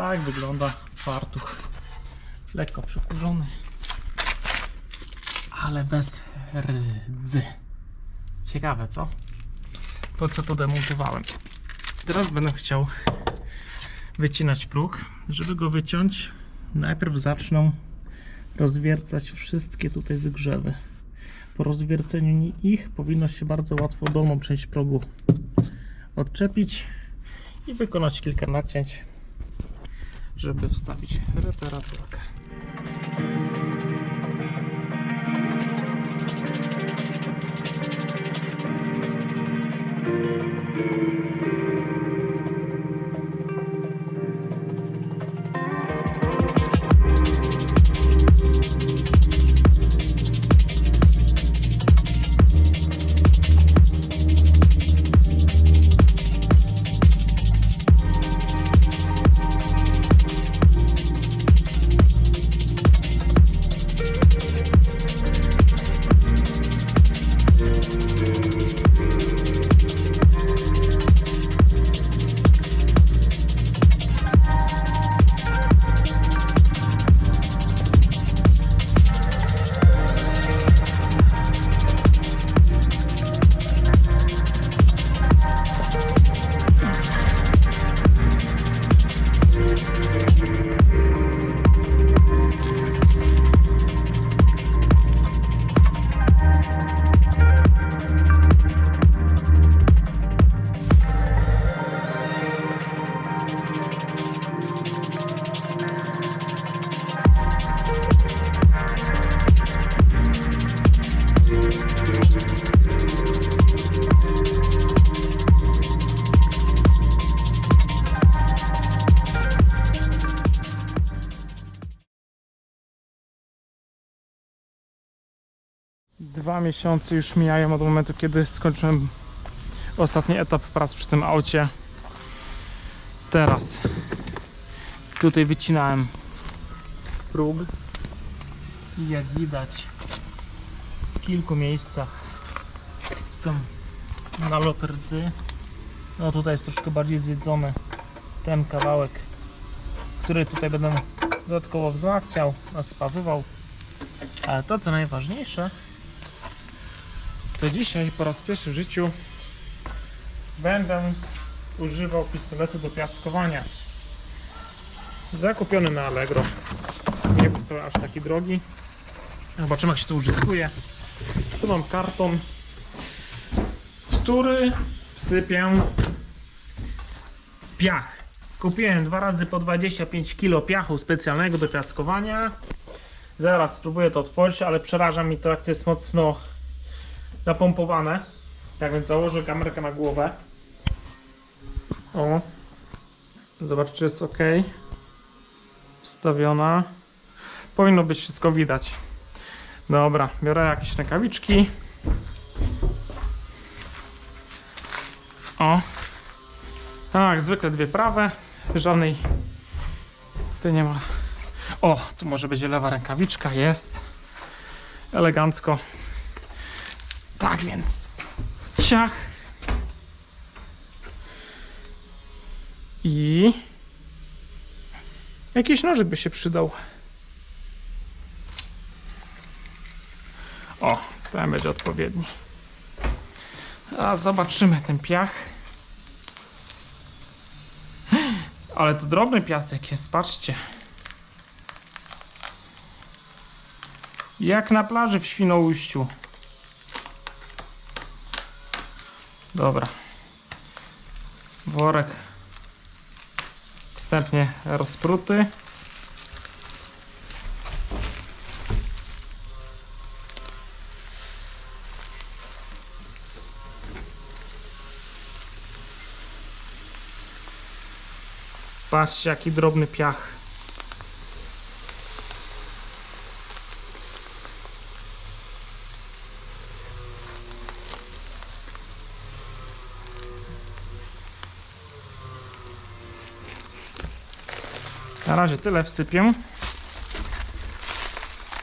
Tak wygląda fartuch. Lekko przekurzony. Ale bez rdzy. Ciekawe, co? Po co to demontowałem? Teraz będę chciał wycinać próg. Żeby go wyciąć, najpierw zaczną rozwiercać wszystkie tutaj zgrzewy. Po rozwierceniu ich powinno się bardzo łatwo dolną część progu odczepić i wykonać kilka nacięć, żeby wstawić reparaturkę. Dwa miesiące już mijają od momentu, kiedy skończyłem ostatni etap prac przy tym aucie. Teraz tutaj wycinałem próg i jak widać w kilku miejscach są naloty rdzy. No tutaj jest troszkę bardziej zjedzony ten kawałek, który tutaj będę dodatkowo wzmacniał, naspawywał. Ale to co najważniejsze, to dzisiaj po raz pierwszy w życiu będę używał pistoletu do piaskowania. Zakupiony na Allegro. Nie był wcale aż taki drogi. Zobaczymy jak się to użytkuje. Tu mam karton, który wsypię piach. Kupiłem dwa razy po 25 kg piachu specjalnego do piaskowania. Zaraz spróbuję to otworzyć, ale przeraża mi to jak to jest mocno napompowane. Tak więc założę kamerkę na głowę. O. Zobacz, czy jest ok. Wstawiona. Powinno być wszystko widać. Dobra, biorę jakieś rękawiczki. O. Tak, zwykle dwie prawe. Żadnej. Tutaj nie ma. O, tu może będzie lewa rękawiczka. Jest. Elegancko. Tak więc ciach i jakiś nożyk by się przydał. O, ten będzie odpowiedni. A zobaczymy ten piach. Ale to drobny piasek jest, patrzcie. Jak na plaży w Świnoujściu. Dobra. Worek wstępnie rozpruty. Patrzcie jaki drobny piach. Na razie tyle wsypię.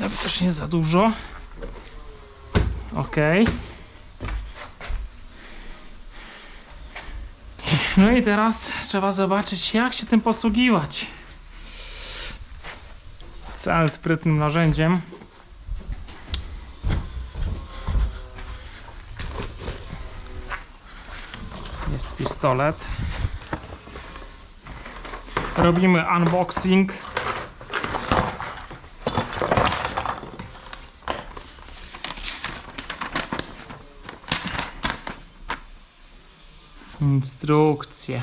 Żeby też nie za dużo. Ok. No i teraz trzeba zobaczyć, jak się tym posługiwać. całym sprytnym narzędziem. Jest pistolet. Robimy unboxing. Instrukcje.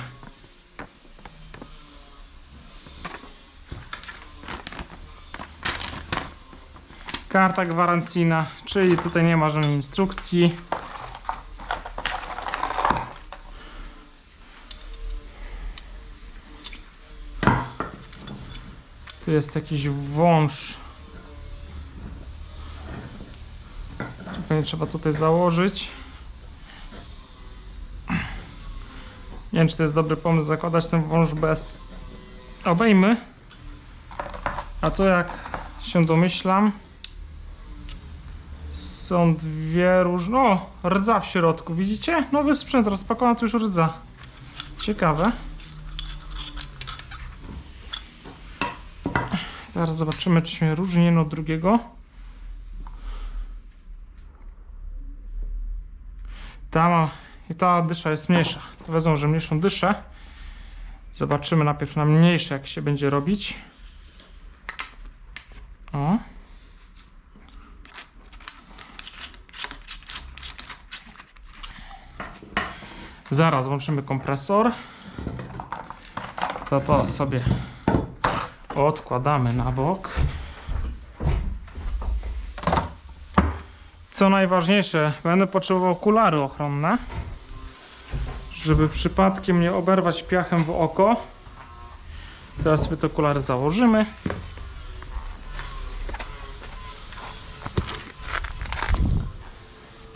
Karta gwarancyjna, czyli tutaj nie ma żadnej instrukcji. Tu jest jakiś wąż. Pewnie trzeba tutaj założyć. Nie wiem, czy to jest dobry pomysł zakładać ten wąż bez obejmy. A to jak się domyślam, są dwie różne. O, rdza w środku, widzicie? Nowy sprzęt, rozpakowano tu już rdza. Ciekawe. Teraz zobaczymy, czy się różni jedno od drugiego. Ta ma i ta dysza jest mniejsza. To wezmę, że mniejszą dyszę. Zobaczymy najpierw na mniejsze, jak się będzie robić. O. Zaraz włączymy kompresor. To to sobie odkładamy na bok. Co najważniejsze, będę potrzebował okulary ochronne, żeby przypadkiem nie oberwać piachem w oko. Teraz sobie te okulary założymy.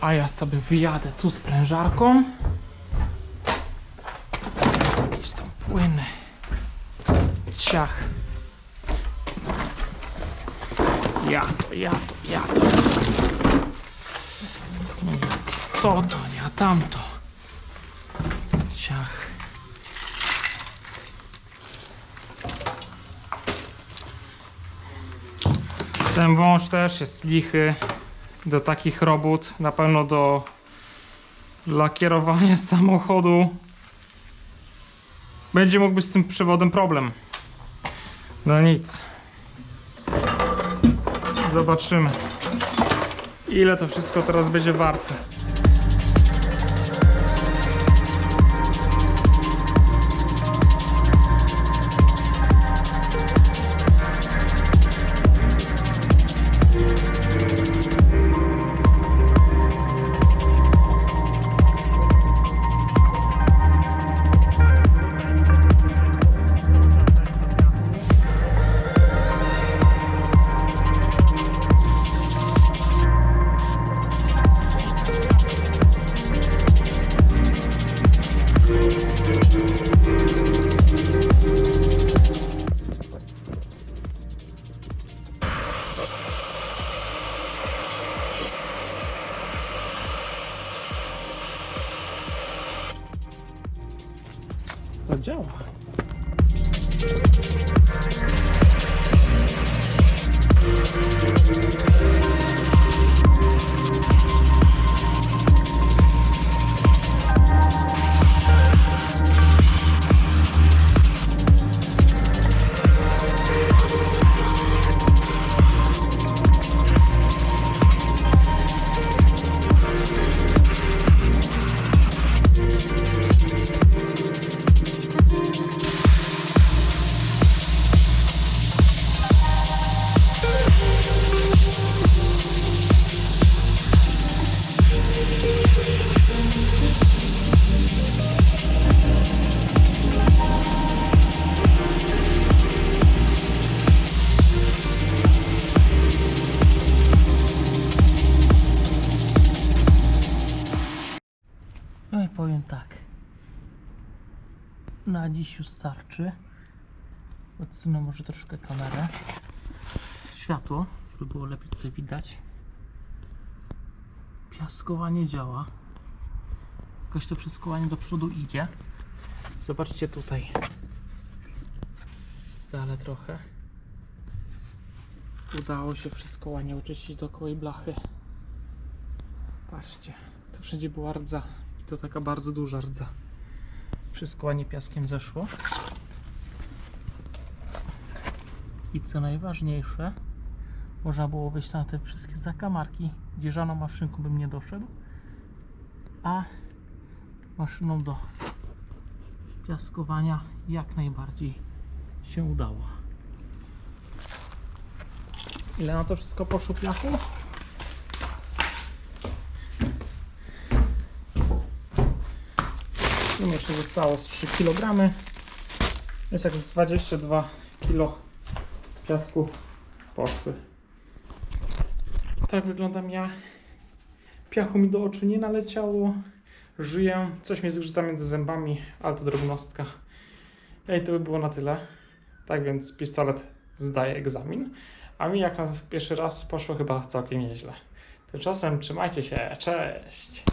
A ja sobie wyjadę tu z prężarką. Jakieś są płyny. Ciach. Ja to, ja to, ja to. To, to, ja tamto. Ciach. Ten wąż też jest lichy do takich robót. Na pewno do lakierowania samochodu będzie mógł być z tym przewodem problem. No nic. Zobaczymy, ile to wszystko teraz będzie warte. To działa. Na dziś już starczy. Odsunę może troszkę kamerę. Światło, żeby było lepiej tutaj widać. Piaskowanie działa. Jakoś to piaskowanie do przodu idzie. Zobaczcie tutaj. Ale trochę. Udało się wszystko ładnie oczyścić dookoła blachy. Patrzcie, tu wszędzie była rdza i to taka bardzo duża rdza. Wszystko ładnie piaskiem zeszło. I co najważniejsze, można było wejść na te wszystkie zakamarki, gdzie żadną maszynką bym nie doszedł, a maszyną do piaskowania jak najbardziej się udało. Ile na to wszystko poszło piachu? Sumie jeszcze zostało z 3 kg. Jest jak z 22 kg piasku poszły. Tak wyglądam ja. Piachu mi do oczu nie naleciało. Żyję. Coś mnie zgrzyta między zębami, ale to drobnostka. I to by było na tyle. Tak więc pistolet zdaje egzamin. A mi jak na pierwszy raz poszło chyba całkiem nieźle. Tymczasem trzymajcie się. Cześć!